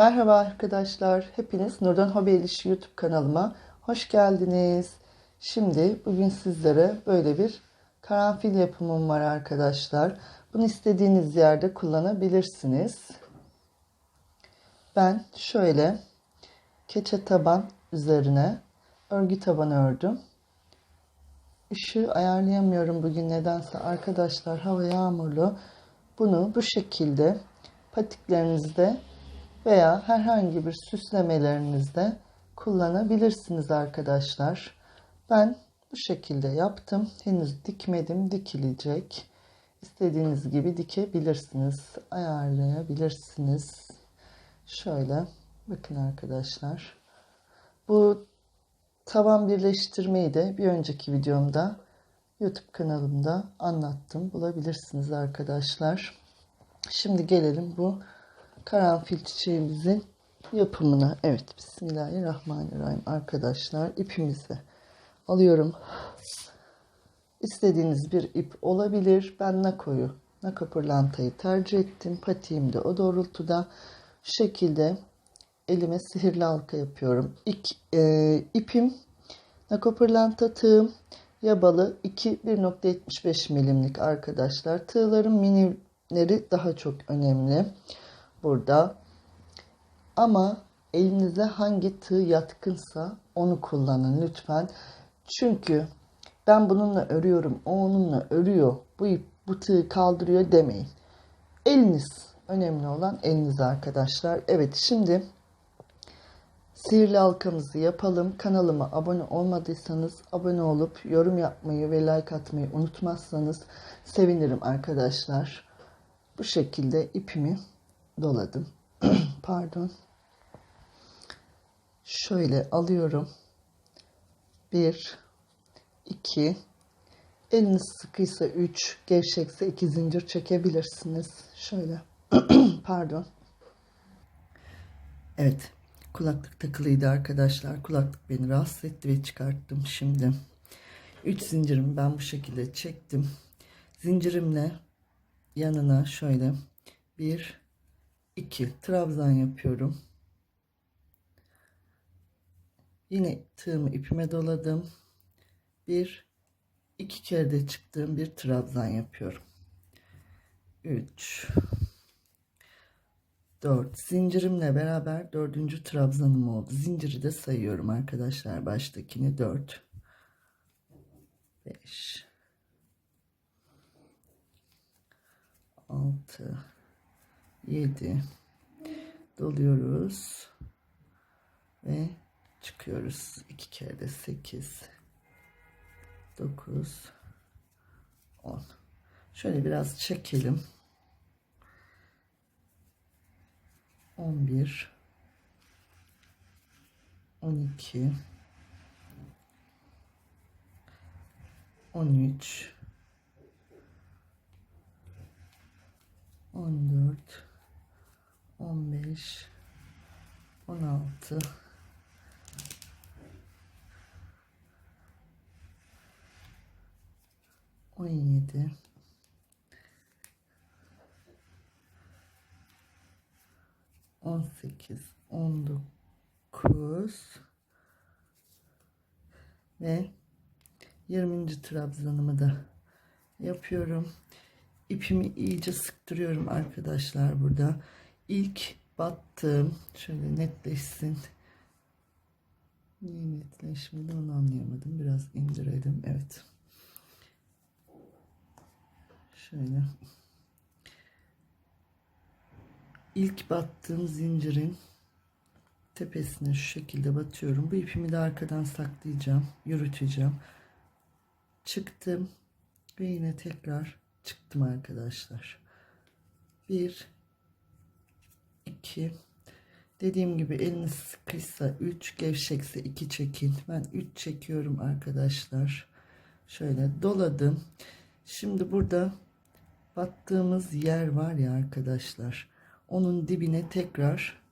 Merhaba arkadaşlar. Hepiniz Nurdan Hobi El İşi YouTube kanalıma hoş geldiniz. Şimdi bugün sizlere böyle bir karanfil yapımım var arkadaşlar. Bunu istediğiniz yerde kullanabilirsiniz. Ben şöyle keçe taban üzerine örgü taban ördüm. Işığı ayarlayamıyorum bugün nedense arkadaşlar hava yağmurlu. Bunu bu şekilde patiklerinizde veya herhangi bir süslemelerinizde kullanabilirsiniz arkadaşlar. Ben bu şekilde yaptım. Henüz dikmedim. Dikilecek. İstediğiniz gibi dikebilirsiniz. Ayarlayabilirsiniz. Şöyle bakın arkadaşlar. Bu tavan birleştirmeyi de bir önceki videomda YouTube kanalımda anlattım. Bulabilirsiniz arkadaşlar. Şimdi gelelim bu karanfil çiçeğimizin yapımına. Evet Bismillahirrahmanirrahim arkadaşlar ipimizi alıyorum. İstediğiniz bir ip olabilir. Ben nakoyu, nako pırlantayı tercih ettim. Patiğim de o doğrultuda. Şu şekilde elime sihirli halka yapıyorum. İlk, e, ipim nako pırlanta tığım yabalı 2 1.75 milimlik arkadaşlar. Tığların minileri daha çok önemli burada. Ama elinize hangi tığ yatkınsa onu kullanın lütfen. Çünkü ben bununla örüyorum, o onunla örüyor, bu ip bu tığı kaldırıyor demeyin. Eliniz önemli olan eliniz arkadaşlar. Evet şimdi sihirli halkamızı yapalım. Kanalıma abone olmadıysanız abone olup yorum yapmayı ve like atmayı unutmazsanız sevinirim arkadaşlar. Bu şekilde ipimi doladım. Pardon. Şöyle alıyorum. Bir, iki, eliniz sıkıysa üç, gevşekse iki zincir çekebilirsiniz. Şöyle. Pardon. Evet. Kulaklık takılıydı arkadaşlar. Kulaklık beni rahatsız etti ve çıkarttım. Şimdi 3 zincirimi ben bu şekilde çektim. Zincirimle yanına şöyle bir 2 trabzan yapıyorum. Yine tığımı ipime doladım. Bir iki kere de çıktığım bir trabzan yapıyorum. 3 4 zincirimle beraber dördüncü trabzanım oldu. Zinciri de sayıyorum arkadaşlar. Baştakini 4 5 6 7 doluyoruz. Ve çıkıyoruz. İki kere de 8 9 10 şöyle biraz çekelim. 11 12 13 14 15 16 17 18 19 ve 20. trabzanımı da yapıyorum. İpimi iyice sıktırıyorum arkadaşlar burada. İlk battığım şöyle netleşsin. Niye netleşmedi onu anlayamadım. Biraz indirelim. Evet. Şöyle. İlk battığım zincirin tepesine şu şekilde batıyorum. Bu ipimi de arkadan saklayacağım. Yürüteceğim. Çıktım. Ve yine tekrar çıktım arkadaşlar. Bir 2 dediğim gibi eliniz sıkıysa 3 gevşekse 2 çekin. Ben 3 çekiyorum arkadaşlar. Şöyle doladım şimdi burada battığımız yer var ya arkadaşlar. Onun dibine tekrar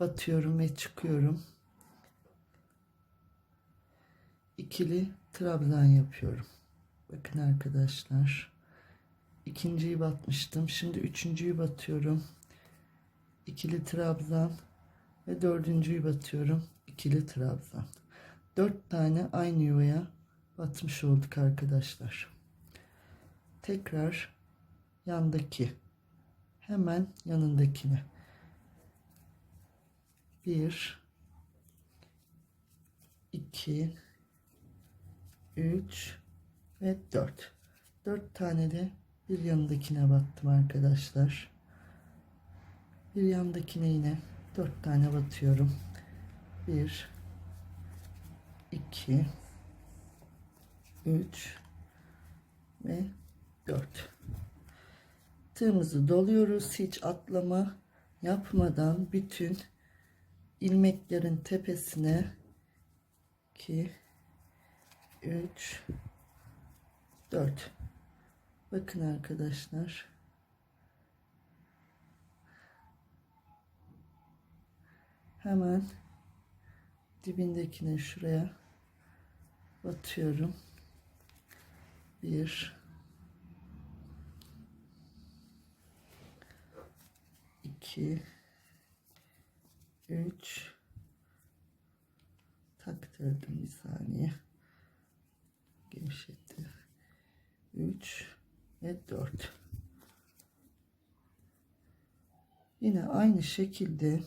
batıyorum ve çıkıyorum. İkili trabzan yapıyorum. Bakın arkadaşlar. İkinciyi batmıştım. Şimdi üçüncüyü batıyorum ikili trabzan ve dördüncüyü batıyorum. ikili trabzan. Dört tane aynı yuvaya batmış olduk arkadaşlar. Tekrar yandaki hemen yanındakine. Bir, iki, üç ve dört. Dört tane de bir yanındakine battım arkadaşlar. Bir yandakine yine dört tane batıyorum. Bir, iki, üç ve dört. Tığımızı doluyoruz. Hiç atlama yapmadan bütün ilmeklerin tepesine 2 3 4 Bakın arkadaşlar. Hemen dibindekine şuraya batıyorum. Bir. İki. Üç. Taktırdım bir saniye. Gevşetti. 3 ve 4 yine aynı şekilde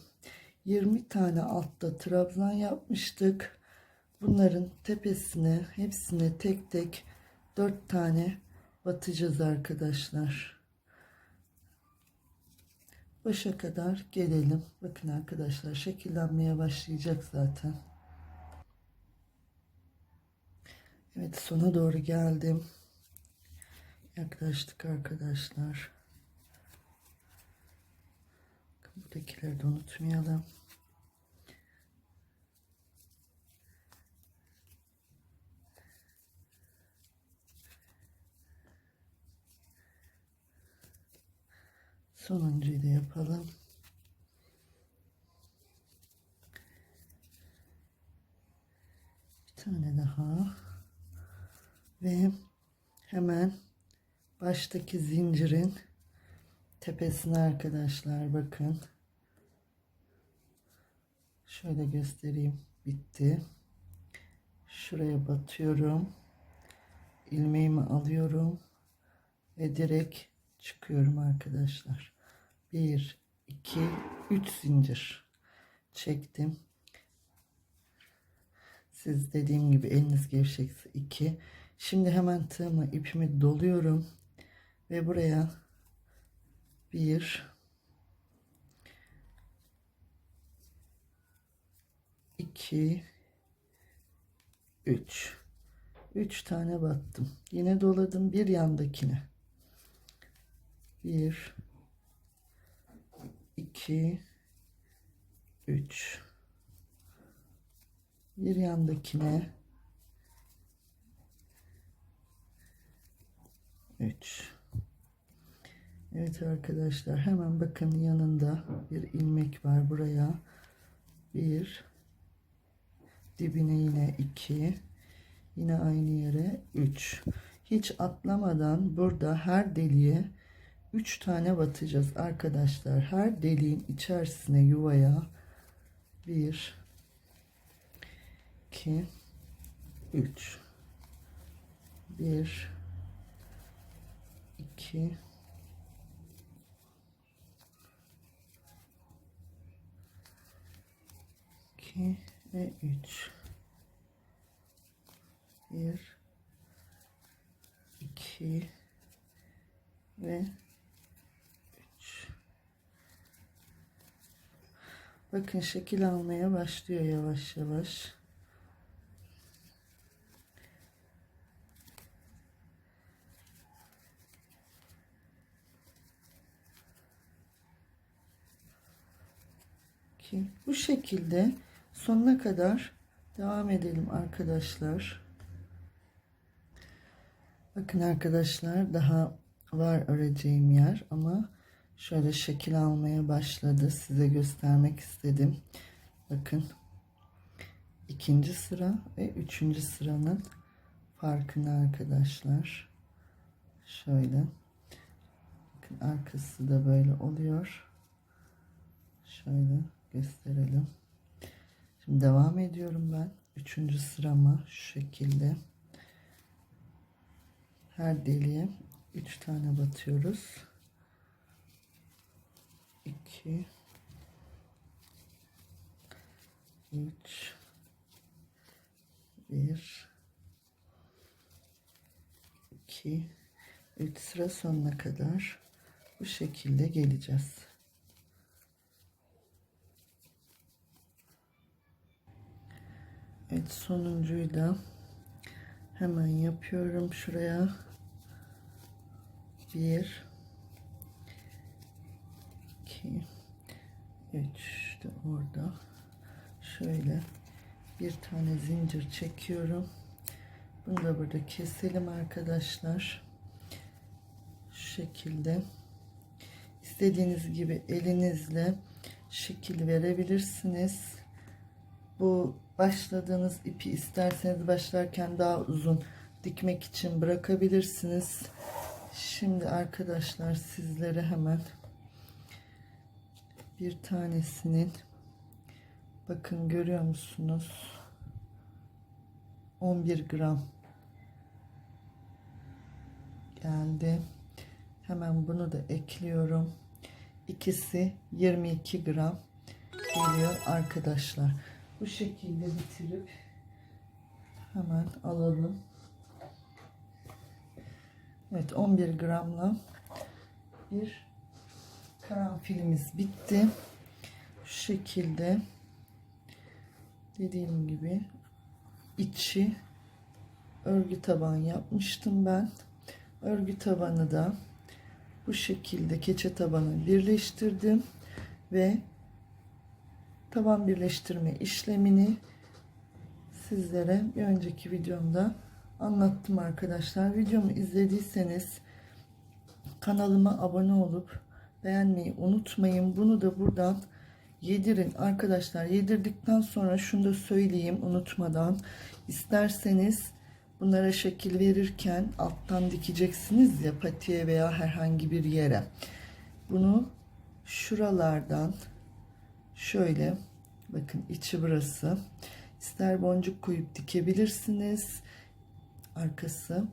20 tane altta trabzan yapmıştık bunların tepesine hepsine tek tek 4 tane batacağız arkadaşlar başa kadar gelelim bakın arkadaşlar şekillenmeye başlayacak zaten Evet sona doğru geldim. Yaklaştık arkadaşlar. Buradakileri de unutmayalım. Sonuncuyu da yapalım. Bir tane daha ve hemen baştaki zincirin tepesine arkadaşlar bakın. Şöyle göstereyim bitti. Şuraya batıyorum. İlmeğimi alıyorum ve direkt çıkıyorum arkadaşlar. 1 2 3 zincir çektim. Siz dediğim gibi eliniz gevşekse 2 Şimdi hemen tığımı ipimi doluyorum ve buraya bir. İki. Üç. Üç tane battım. Yine doladım bir yandakine. Bir. İki. Üç. Bir yandakine. 3 Evet arkadaşlar hemen bakın yanında bir ilmek var buraya. Bir dibine yine 2 yine aynı yere 3 hiç atlamadan burada her deliğe 3 tane batacağız arkadaşlar. Her deliğin içerisine yuvaya 1 2 3 1 2 2 ve 3 1 2 ve 3 Bakın şekil almaya başlıyor yavaş yavaş. bu şekilde sonuna kadar devam edelim arkadaşlar. Bakın arkadaşlar daha var öreceğim yer ama şöyle şekil almaya başladı. Size göstermek istedim. Bakın ikinci sıra ve üçüncü sıranın farkını arkadaşlar. Şöyle. Bakın arkası da böyle oluyor. Şöyle gösterelim. Şimdi devam ediyorum ben. Üçüncü sırama şu şekilde. Her deliğe üç tane batıyoruz. 2 3 1 2 3 sıra sonuna kadar bu şekilde geleceğiz. Evet sonuncuyu da hemen yapıyorum şuraya. Bir, iki, üç de orada. Şöyle bir tane zincir çekiyorum. Bunu da burada keselim arkadaşlar. Şu şekilde. İstediğiniz gibi elinizle şekil verebilirsiniz. Bu başladığınız ipi isterseniz başlarken daha uzun dikmek için bırakabilirsiniz. Şimdi arkadaşlar sizlere hemen bir tanesinin bakın görüyor musunuz? 11 gram geldi. Hemen bunu da ekliyorum. İkisi 22 gram geliyor arkadaşlar. Bu şekilde bitirip hemen alalım. Evet 11 gramla bir karanfilimiz bitti. Şu şekilde dediğim gibi içi örgü taban yapmıştım ben. Örgü tabanı da bu şekilde keçe tabanı birleştirdim ve taban birleştirme işlemini sizlere bir önceki videomda anlattım arkadaşlar. Videomu izlediyseniz kanalıma abone olup beğenmeyi unutmayın. Bunu da buradan yedirin arkadaşlar. Yedirdikten sonra şunu da söyleyeyim unutmadan. İsterseniz bunlara şekil verirken alttan dikeceksiniz ya patiye veya herhangi bir yere. Bunu şuralardan şöyle bakın içi burası. İster boncuk koyup dikebilirsiniz arkası.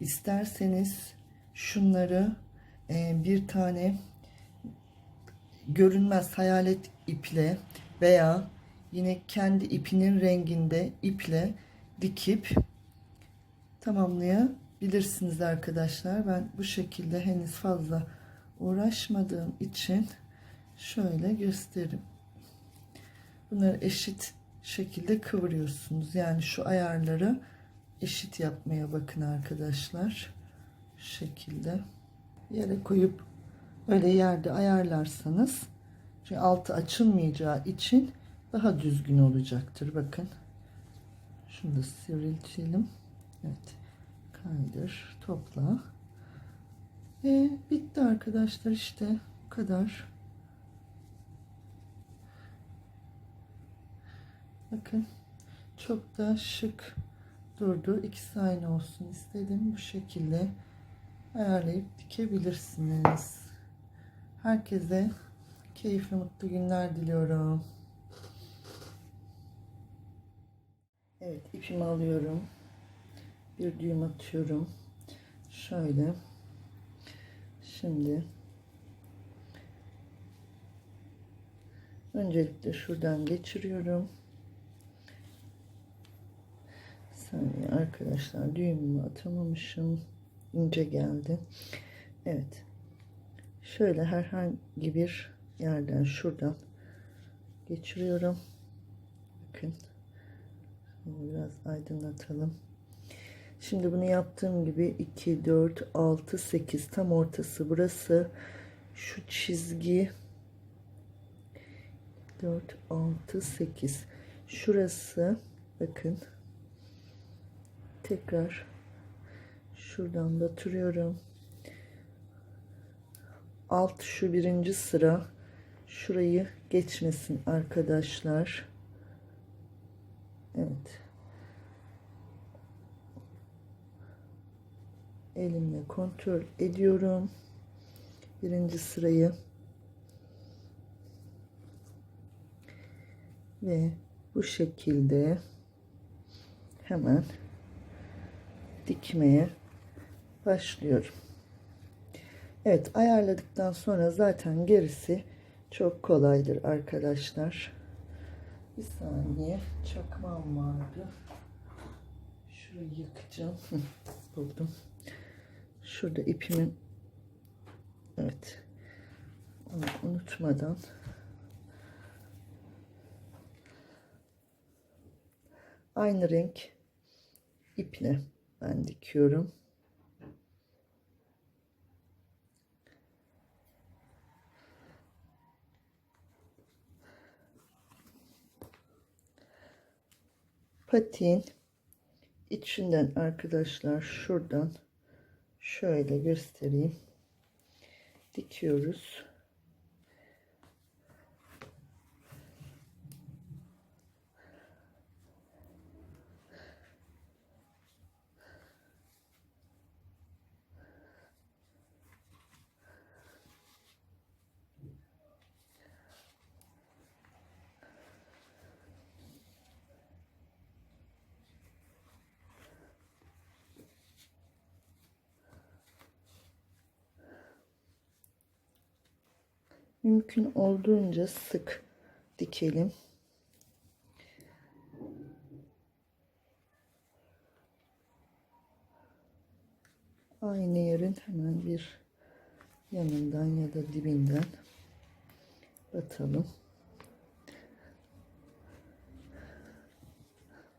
İsterseniz şunları e, bir tane görünmez hayalet iple veya yine kendi ipinin renginde iple dikip tamamlayabilirsiniz arkadaşlar. Ben bu şekilde henüz fazla uğraşmadığım için şöyle göstereyim. Bunları eşit şekilde kıvırıyorsunuz. Yani şu ayarları eşit yapmaya bakın arkadaşlar. Şu şekilde yere koyup öyle yerde ayarlarsanız çünkü altı açılmayacağı için daha düzgün olacaktır. Bakın. Şunu da sivriltelim. Evet. Kaydır. Topla. Ve bitti arkadaşlar işte. Bu kadar. Bakın. Çok da şık durdu. İkisi aynı olsun istedim. Bu şekilde ayarlayıp dikebilirsiniz. Herkese keyifli mutlu günler diliyorum. Evet ipimi alıyorum. Bir düğüm atıyorum. Şöyle. Şimdi öncelikle şuradan geçiriyorum. Saniye arkadaşlar düğümümü atamamışım. ince geldi. Evet. Şöyle herhangi bir yerden şuradan geçiriyorum. Bakın. Biraz aydınlatalım. Şimdi bunu yaptığım gibi 2, 4, 6, 8 tam ortası burası. Şu çizgi 4, 6, 8 şurası bakın tekrar şuradan batırıyorum alt şu birinci sıra. Şurayı geçmesin arkadaşlar. Evet. Elimle kontrol ediyorum birinci sırayı. Ve bu şekilde hemen dikmeye başlıyorum. Evet ayarladıktan sonra zaten gerisi çok kolaydır arkadaşlar. Bir saniye çakmağım vardı. Şurayı yakacağım. Hı, Buldum. Şurada ipimin evet onu unutmadan aynı renk iple ben dikiyorum. Patiğin içinden arkadaşlar şuradan şöyle göstereyim. Dikiyoruz. Mümkün olduğunca sık dikelim. Aynı yerin hemen bir yanından ya da dibinden batalım.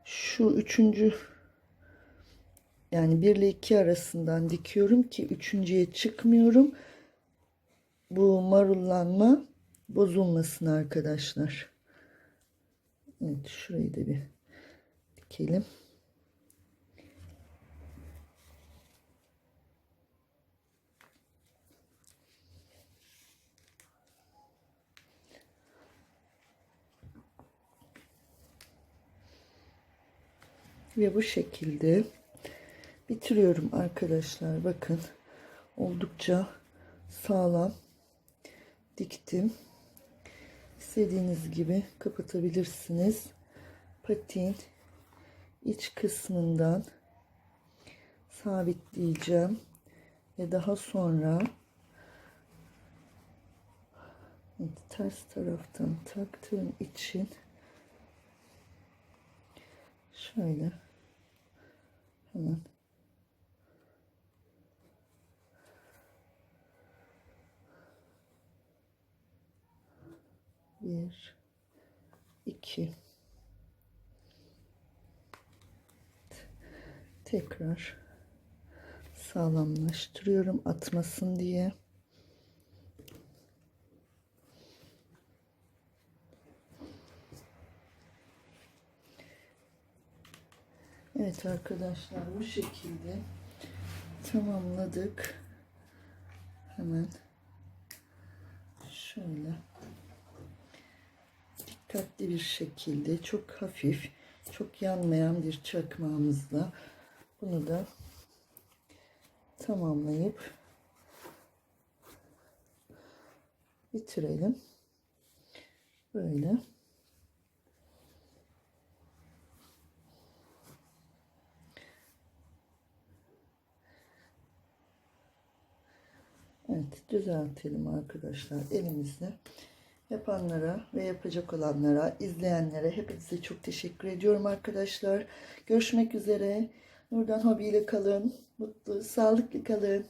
Şu üçüncü yani 1 ile 2 arasından dikiyorum ki üçüncüye çıkmıyorum. Bu marullanma bozulmasın arkadaşlar. Evet şurayı da bir dikelim. Ve bu şekilde bitiriyorum arkadaşlar. Bakın oldukça sağlam diktim. İstediğiniz gibi kapatabilirsiniz. Patin iç kısmından sabitleyeceğim ve daha sonra ters taraftan taktığım için şöyle hemen bir iki. Tekrar sağlamlaştırıyorum atmasın diye. Evet arkadaşlar bu şekilde tamamladık. Hemen şöyle dikkatli bir şekilde çok hafif çok yanmayan bir çakmağımızla bunu da tamamlayıp bitirelim böyle Evet düzeltelim arkadaşlar elimizle. Yapanlara ve yapacak olanlara, izleyenlere hepinize çok teşekkür ediyorum arkadaşlar. Görüşmek üzere. Nurdan Hobi ile kalın. Mutlu, sağlıklı kalın.